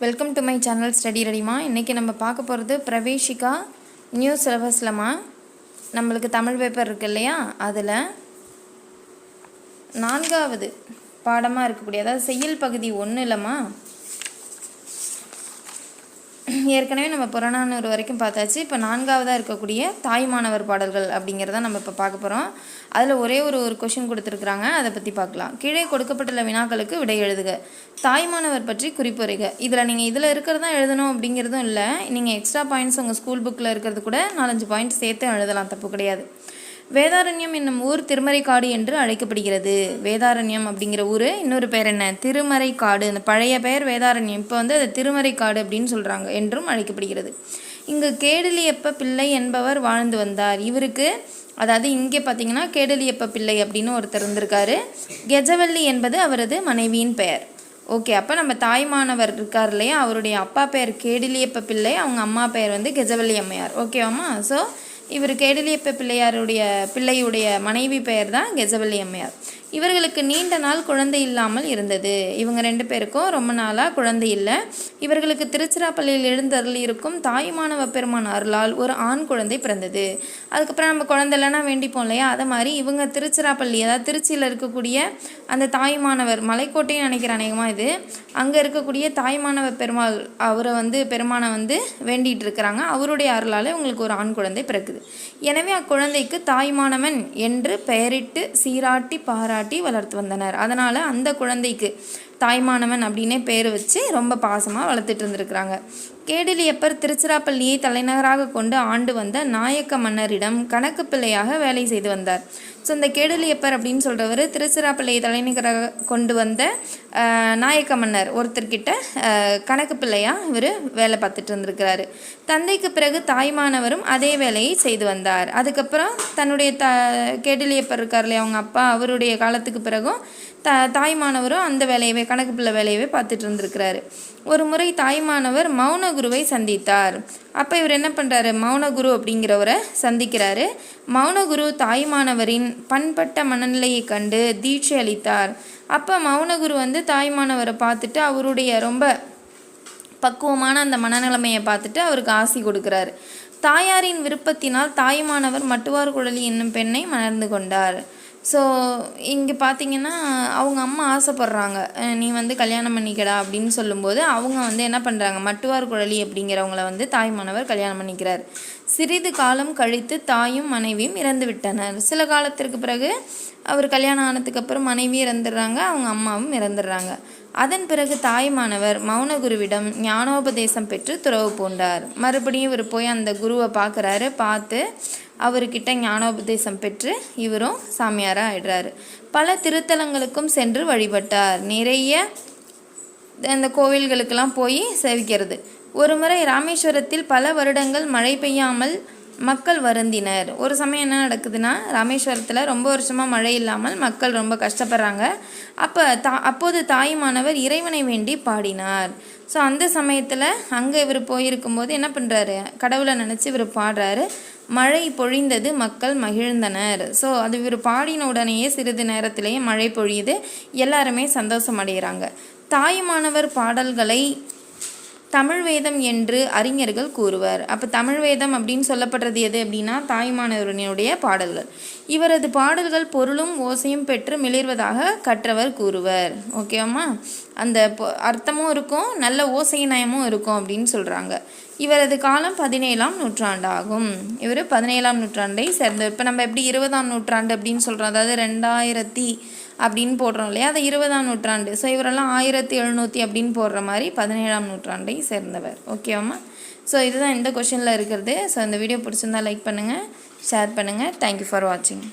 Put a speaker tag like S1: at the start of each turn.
S1: Welcome to my channel study ரெடிமா இன்றைக்கி நம்ம பார்க்க போகிறது பிரவேஷிகா நியூ சிலபஸ்லமா நம்மளுக்கு தமிழ் பேப்பர் இருக்கு இல்லையா? அதில் நான்காவது பாடமாக இருக்கக்கூடிய அதாவது செய்யுள் பகுதி ஒன்று இல்லைம்மா ஏற்கனவே நம்ம புறநானூறு வரைக்கும் பார்த்தாச்சு. இப்போ நான்காவதாக இருக்கக்கூடிய தாய்மானவர் பாடல்கள் அப்படிங்கிறத நம்ம இப்போ பார்க்க போகிறோம் அதில் ஒரே ஒரு ஒரு கொஷின் கொடுத்துருக்குறாங்க. அதை பற்றி பார்க்கலாம். கீழே கொடுக்கப்பட்டுள்ள வினாக்களுக்கு விடை எழுதுக. தாய்மானவர் பற்றி குறிப்புரைக இதில் நீங்கள் இதில் இருக்கிறதா எழுதணும் அப்படிங்கிறதும் இல்லை. நீங்கள் எக்ஸ்ட்ரா பாயிண்ட்ஸ் உங்கள் ஸ்கூல் புக்கில் இருக்கிறது கூட நாலஞ்சு பாயிண்ட்ஸ் சேர்த்து எழுதலாம். தப்பு கிடையாது. வேதாரண்யம் என்னும் ஊர் திருமறைக்காடு என்று அழைக்கப்படுகிறது. வேதாரண்யம் அப்படிங்கிற ஊர் இன்னொரு பேர் என்ன? திருமறைக்காடு. அந்த பழைய பெயர் வேதாரண்யம். இப்போ வந்து அது திருமறைக்காடு அப்படின்னு சொல்கிறாங்க என்றும் அழைக்கப்படுகிறது. இங்கு கேடலியப்ப பிள்ளை என்பவர் வாழ்ந்து வந்தார். இவருக்கு அதாவது இங்கே பார்த்தீங்கன்னா கேடலியப்ப பிள்ளை அப்படின்னு ஒருத்தர் இருந்திருக்காரு. கெஜவல்லி என்பது அவரது மனைவியின் பெயர். ஓகே அப்போ நம்ம தாய்மானவர் இருக்கார் இல்லையா? அவருடைய அப்பா பெயர் கேடிலியப்ப பிள்ளை அவங்க அம்மா பெயர் வந்து கெஜவல்லி அம்மையார். ஓகேவாம்மா? ஸோ இவர் கேடலியப்ப பிள்ளையாருடைய பிள்ளையுடைய மனைவி பெயர் தான் கெஜவல்லி அம்மையார். இவர்களுக்கு நீண்ட நாள் குழந்தை இல்லாமல் இருந்தது. இவங்க ரெண்டு பேருக்கும் ரொம்ப நாளாக குழந்தை இல்லை. இவர்களுக்கு திருச்சிராப்பள்ளியில் எழுந்தருள் இருக்கும் தாயுமானவ பெருமான் அருளால் ஒரு ஆண் குழந்தை பிறந்தது. அதுக்கப்புறம் நம்ம குழந்தை இல்லைனா வேண்டிப்போம் இல்லையா? அதை மாதிரி இவங்க திருச்சிராப்பள்ளி அதாவது திருச்சியில் இருக்கக்கூடிய அந்த தாய்மானவர் மலைக்கோட்டைன்னு நினைக்கிற அநேகமாக இது அங்கே இருக்கக்கூடிய தாய்மானவ பெருமாள் அவரை வந்து பெருமானை வந்து வேண்டிகிட்டு இருக்கிறாங்க. அவருடைய அருளால் இவங்களுக்கு ஒரு ஆண் குழந்தை பிறக்குது. எனவே அக்குழந்தைக்கு தாய்மானவன் என்று பெயரிட்டு சீராட்டி பாராட்டி காட்டி வளர்த்து வந்தனர். அதனால் அந்த குழந்தைக்கு தாய்மானவன் அப்படின்னே பேர் வச்சு ரொம்ப பாசமாக வளர்த்துட்டு இருந்திருக்கிறாங்க. கேடிலியப்பர் திருச்சிராப்பள்ளியை தலைநகராக கொண்டு ஆண்டு வந்த நாயக்க மன்னரிடம் கணக்கு பிள்ளையாக வேலை செய்து வந்தார். ஸோ இந்த கேடலியப்பர் அப்படின்னு சொல்கிறவர் திருச்சிராப்பள்ளியை தலைநகராக கொண்டு வந்த நாயக்க மன்னர் ஒருத்தர்கிட்ட கணக்கு பிள்ளையாக இவர் வேலை பார்த்துட்டு இருந்திருக்கிறாரு. தந்தைக்கு பிறகு தாய்மானவரும் அதே வேலையை செய்து வந்தார். அதுக்கப்புறம் தன்னுடைய த கேடலியப்பர் இருக்கார் இல்லையா அவங்க அப்பா அவருடைய காலத்துக்கு பிறகும் த தாய்மானவரும் அந்த வேலையவே கணக்கு பிள்ளை வேலையவே பார்த்துட்டு இருந்திருக்கிறாரு. ஒரு முறை தாய்மானவர் மௌனகுருவை சந்தித்தார். அப்போ இவர் என்ன பண்ணுறாரு மௌனகுரு அப்படிங்கிறவரை சந்திக்கிறாரு. மௌனகுரு தாய்மானவரின் பண்பட்ட மனநிலையை கண்டு தீட்சை அளித்தார். அப்போ மௌனகுரு வந்து தாய்மானவரை பார்த்துட்டு அவருடைய ரொம்ப பக்குவமான அந்த மனநிலைமையை பார்த்துட்டு அவருக்கு ஆசி கொடுக்குறாரு. தாயாரின் விருப்பத்தினால் தாய்மானவர் மட்டுவார் குழலி என்னும் பெண்ணை மணர்ந்து கொண்டார். ஸோ இங்கே பார்த்தீங்கன்னா அவங்க அம்மா ஆசைப்பட்றாங்க. நீ வந்து கல்யாணம் பண்ணிக்கடா அப்படின்னு சொல்லும்போது அவங்க வந்து என்ன பண்ணுறாங்க மட்டுவார் குழலி அப்படிங்கிறவங்கள வந்து தாய்மானவர் கல்யாணம் பண்ணிக்கிறார். சிறிது காலம் கழித்து தாயும் மனைவியும் இறந்து விட்டனர். சில காலத்திற்கு பிறகு அவர் கல்யாணம் ஆனதுக்கப்புறம் மனைவி இறந்துடுறாங்க அவங்க அம்மாவும் இறந்துடுறாங்க. அதன் பிறகு தாய்மானவர் மௌனகுருவிடம் ஞானோபதேசம் பெற்று துறவு பூண்டார். மறுபடியும் இவர் போய் அந்த குருவை பார்க்குறாரு. பார்த்து அவர்கிட்ட ஞானோபதேசம் பெற்று இவரும் சாமியாராக ஆயிடுறாரு. பல திருத்தலங்களுக்கும் சென்று வழிபட்டார். நிறைய அந்த கோவில்களுக்கெல்லாம் போய் சேவிக்கிறது. ஒரு முறை ராமேஸ்வரத்தில் பல வருடங்கள் மழை பெய்யாமல் மக்கள் வருந்தினர். ஒரு சமயம் என்ன நடக்குதுன்னா ராமேஸ்வரத்தில் ரொம்ப வருஷமாக மழை இல்லாமல் மக்கள் ரொம்ப கஷ்டப்படுறாங்க. அப்போ தா அப்போது தாயுமானவர் இறைவனை வேண்டி பாடினார். ஸோ அந்த சமயத்தில் அங்கே இவர் போயிருக்கும்போது என்ன பண்ணுறாரு கடவுளை நினச்சி இவர் பாடுறாரு. மழை பொழிந்தது மக்கள் மகிழ்ந்தனர். ஸோ அது இவர் பாடின உடனேயே சிறிது நேரத்திலேயே மழை பொழியுது. எல்லாருமே சந்தோஷம் அடைகிறாங்க தாயுமானவர் பாடல்களை தமிழ் வேதம் என்று அறிஞர்கள் கூறுவர். அப்போ தமிழ் வேதம் அப்படின்னு சொல்லப்படுறது எது அப்படின்னா தாய்மானவரனுடைய பாடல்கள். இவரது பாடல்கள் பொருளும் ஓசையும் பெற்று மிளிர்வதாக கற்றவர் கூறுவர். ஓகேவாம்மா அந்த அர்த்தமும் இருக்கும் நல்ல ஓசை நயமும் இருக்கும் அப்படின்னு சொல்கிறாங்க இவரது காலம் பதினேழாம் நூற்றாண்டாகும். இவர் பதினேழாம் நூற்றாண்டை சேர்ந்தவர். இப்போ நம்ம எப்படி இருபதாம் நூற்றாண்டு அப்படின்னு சொல்கிறோம் அதாவது ரெண்டாயிரத்தி அப்படின்னு போடுறோம் இல்லையா? அது இருபதாம் நூற்றாண்டு. ஸோ இவரெல்லாம் ஆயிரத்தி எழுநூற்றி அப்படின்னு போடுற மாதிரி பதினேழாம் நூற்றாண்டை சேர்ந்தவர். ஓகேவாம்மா ஸோ இதுதான் இந்த கொஷனில் இருக்கிறது. ஸோ இந்த வீடியோ பிடிச்சிருந்தா லைக் பண்ணுங்கள் ஷேர் பண்ணுங்கள் தேங்க்யூ ஃபார் வாட்சிங்